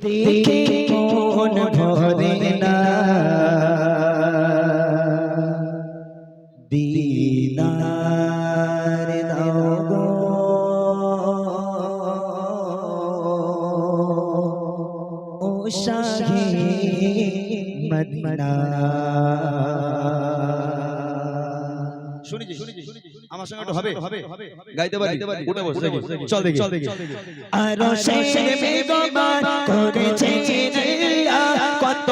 দেখে মন ভরে না দিদার দাও গো ও শাহে মদিনা শুনেছি আমার সঙ্গে একটু হবে গাইতে পারি। বসে চল দেখি। চল দেখি আর বেগমান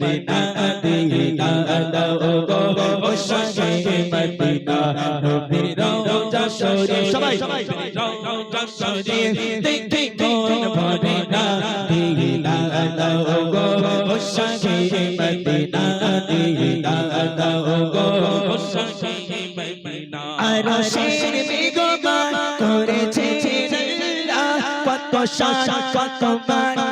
মদিনা দিনা দাও গো ও সঙ্গে মদিনা নবীর রওজা শরীফ। সবাই রওজা শরীফ কোন দাও গো মদিনা দাও গো মদিনা। করেছে কত শান কত মান।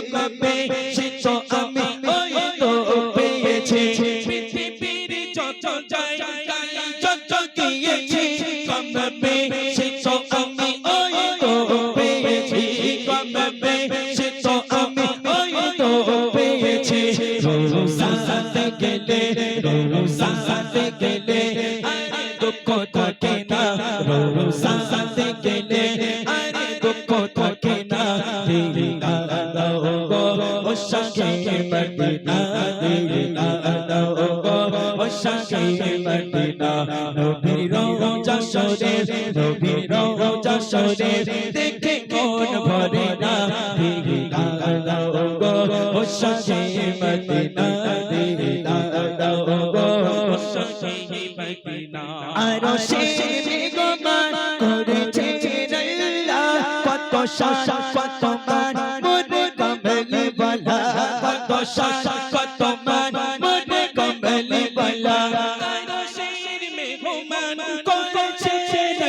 কম বেশি তো আমি ওই তো পেয়েছি। পৃথিবীর যত তাই যত গিয়েছি কম বেশি তো আমি ওই তো পেয়েছি। কম বেশি তো আমি ওই তো পেয়েছি। রোজাতে গেলে রোজাতে গেলে দুঃখ থাকে না। রোজাতে গেলে আরে দুঃখ থাকে না। সঙ্গে মদিনা দিনা দাও ও সঙ্গে মদিনা নবীর শরীফ নবীর শরীফ দেখে মন ভরে না দিনা দাও ও সঙ্গে মদিনা কত বেগমান করেছে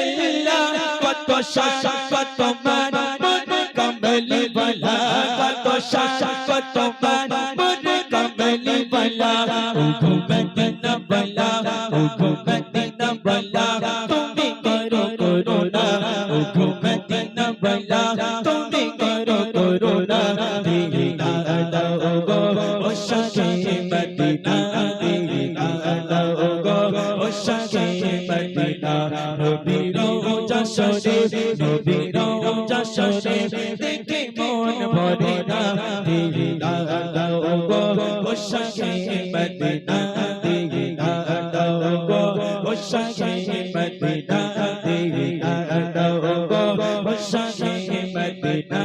আল্লাহ কত শাসা কত মান, মনে কমলি বলা কত শাসা কত মান, মনে কমলি বলা ও ঘুমদিনা বলা ও ঘুমদিনা বলা তুমি করো করো না ও ঘুমদিনা বলা তুমি করো করো না দিনা দাও গো ও সঙ্গে মদিনা দিনা দাও গো ও মদিনা নবীর শরীফ নবীর শরীফ দেখে মন ভরে না। দিনা দাও গো ও সঙ্গে মদিনা দিনা দাও গো ও সঙ্গে মদিনা দিনা দাও গো ও সঙ্গে মদিনা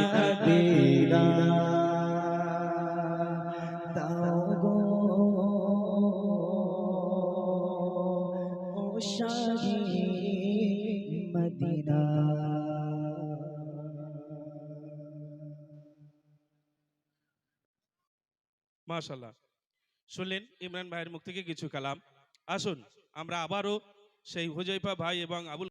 ও সঙ্গে মদিনা মাশাল্লাহ শুনলেন ইমরান ভাইয়ের মুখ থেকে কিছু কালাম। আসুন, আমরা আবারও সেই হুজৈফা ভাই এবং আবুল